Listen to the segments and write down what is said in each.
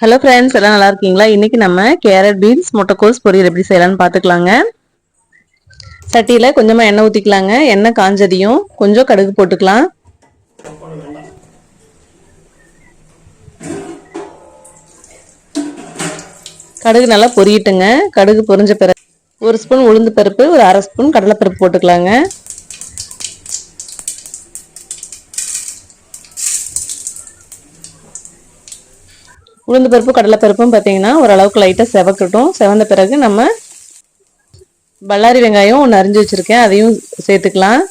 Hello friends எல்லாம் நல்லா இருக்கீங்களா? இன்றைக்கி நம்ம கேரட் பீன்ஸ் முட்டைக்கோஸ் பொரியல் எப்படி செய்யலாம்னு பார்த்துக்கலாங்க. சட்டியில் கொஞ்சமாக எண்ணெய் ஊற்றிக்கலாங்க எண்ணெய் காஞ்சதையும் கொஞ்சம் கடுகு போட்டுக்கலாம். கடுகு நல்லா பொரியட்டுங்க. கடுகு பொரிஞ்ச பிறகு ஒரு ஸ்பூன் உளுந்து பருப்பு ஒரு அரை ஸ்பூன் கடலைப்பருப்பு போட்டுக்கலாங்க. உளுந்து பருப்பு கடலைப்பருப்பும் பார்த்தீங்கன்னா ஓரளவுக்கு லைட்டாக செவக்கட்டும். செவந்த பிறகு நம்ம பல்லாரி வெங்காயம் ஒன்று அரிஞ்சு வச்சுருக்கேன். அதையும் சேர்த்துக்கலாம்.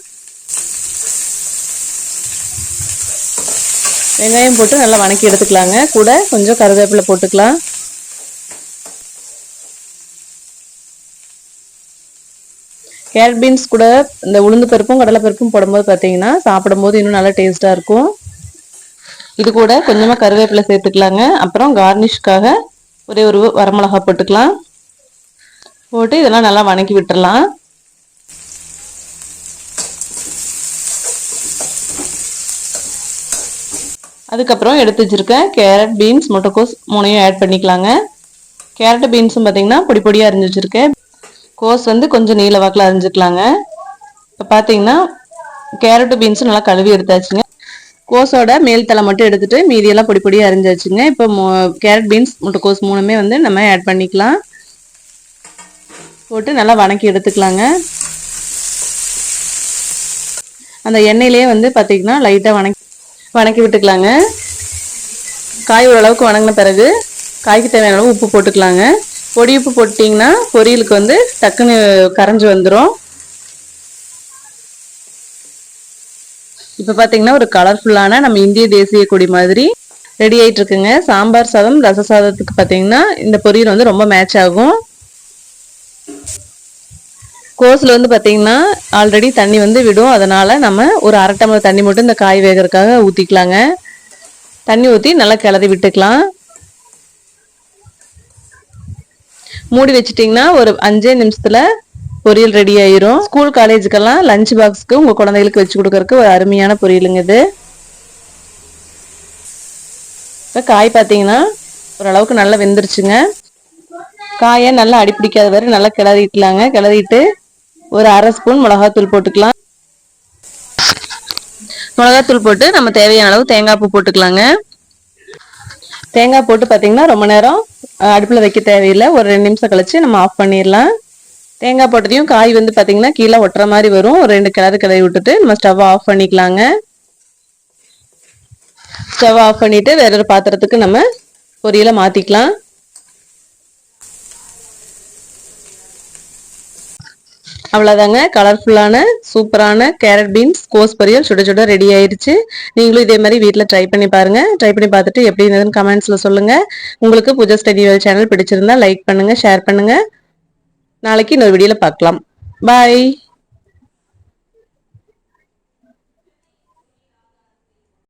வெங்காயம் போட்டு நல்லா வணக்கி எடுத்துக்கலாங்க. கூட கொஞ்சம் கருவேப்பிலை போட்டுக்கலாம். கேரட் பீன்ஸ் கூட இந்த உளுந்து பருப்பும் கடலைப்பருப்பும் போடும்போது பார்த்தீங்கன்னா சாப்பிடும்போது இன்னும் நல்லா டேஸ்ட்டாக இருக்கும். இது கூட கொஞ்சமாக கருவேப்பிலை சேர்த்துக்கலாங்க. அப்புறம் கார்னிஷ்காக ஒரே ஒரு வரமிளகா போட்டுக்கலாம். போட்டு இதெல்லாம் நல்லா வணக்கி விட்டுடலாம் அதுக்கப்புறம் எடுத்து வச்சுருக்கேன் கேரட் பீன்ஸ் முட்டைக்கோஸ் மூணையும் ஆட் பண்ணிக்கலாங்க. கேரட் பீன்ஸும் பார்த்தீங்கன்னா பொடி பொடியாக அரிஞ்சு வச்சுருக்கேன். கோஸ் வந்து கொஞ்சம் நீல வாக்கில் அரிஞ்சுக்கலாங்க. இப்போ பார்த்தீங்கன்னா கேரட்டு பீன்ஸும் நல்லா கழுவி எடுத்தாச்சுங்க. கோஸோட மேல் தலை மட்டும் எடுத்துட்டு மீதியெல்லாம் பொடி பொடியாக அரிஞ்சாச்சுங்க இப்போ கேரட் பீன்ஸ் முட்டைக்கோஸ் மூணுமே வந்து நம்ம ஆட் பண்ணிக்கலாம். போட்டு நல்லா வணக்கி எடுத்துக்கலாங்க. அந்த எண்ணெயிலே வந்து பார்த்தீங்கன்னா லைட்டாக வணக்கி வணக்கி விட்டுக்கலாங்க. காய் ஓரளவுக்கு வணங்கின பிறகு காய்க்கு தேவையான அளவு உப்பு போட்டுக்கலாங்க. பொடி உப்பு போட்டிங்கன்னா பொரியலுக்கு வந்து டக்குன்னு கரைஞ்சி வந்துடும் இப்போ பார்த்தீங்கன்னா ஒரு கலர்ஃபுல்லான நம்ம இந்திய தேசிய கொடி மாதிரி ரெடி ஆகிட்டு இருக்குங்க சாம்பார் சாதம் ரச சாதத்துக்கு பார்த்தீங்கன்னா இந்த பொரியல் வந்து ரொம்ப மேட்ச் ஆகும். கோஸில் வந்து பார்த்தீங்கன்னா ஆல்ரெடி தண்ணி வந்து விடும். அதனால் நம்ம ஒரு அரை டம்ளர் தண்ணி மட்டும் இந்த காய் வேகிறதுக்காக ஊற்றிக்கலாங்க தண்ணி ஊற்றி நல்லா கிளறி விட்டுக்கலாம். மூடி வச்சிட்டிங்கன்னா ஒரு அஞ்சே நிமிஷத்தில் பொரியல் ரெடி ஆயிரும். ஸ்கூல் காலேஜுக்கெல்லாம் லஞ்ச் பாக்ஸ்க்கு உங்கள் குழந்தைகளுக்கு வச்சு கொடுக்கறதுக்கு ஒரு அருமையான பொரியலுங்க இது. இப்போ காய் பார்த்தீங்கன்னா ஓரளவுக்கு நல்லா வெந்துருச்சுங்க. காயை நல்லா அடிப்பிடிக்காத வரை நல்லா கிளறிக்கலாங்க. கிளறிட்டு ஒரு அரை ஸ்பூன் மிளகாத்தூள் போட்டுக்கலாம். மிளகாத்தூள் போட்டு நம்ம தேவையான அளவு தேங்காய் பூ போட்டுக்கலாங்க. தேங்காய் போட்டு பார்த்தீங்கன்னா ரொம்ப நேரம் அடுப்பில் வைக்க தேவையில்லை. ஒரு ரெண்டு நிமிஷம் கழிச்சு நம்ம ஆஃப் பண்ணிடலாம். தேங்காய் போட்டதையும் காய் வந்து பார்த்தீங்கன்னா கீழே ஒட்டுற மாதிரி வரும். ஒரு ரெண்டு கிளறு கிளறி விட்டுட்டு நம்ம ஸ்டவ் ஆஃப் பண்ணிக்கலாங்க. ஸ்டவ் ஆஃப் பண்ணிட்டு வேற ஒரு பாத்திரத்துக்கு நம்ம பொரியலை மாற்றிக்கலாம் அவ்வளோதாங்க கலர்ஃபுல்லான சூப்பரான கேரட் பீன்ஸ் கோஸ் பொரியல் சுட சுட ரெடி ஆயிடுச்சு நீங்களும் இதே மாதிரி வீட்டில் ட்ரை பண்ணி பாருங்கள் ட்ரை பண்ணி பார்த்துட்டு எப்படி இருந்ததுன்னு கமெண்ட்ஸில் சொல்லுங்கள் உங்களுக்கு பூஜா ஸ்டடி சேனல் பிடிச்சிருந்தா லைக் பண்ணுங்கள் ஷேர் பண்ணுங்கள் நாளைக்கு இன்னொரு வீடியோவில் பார்க்கலாம். பாய்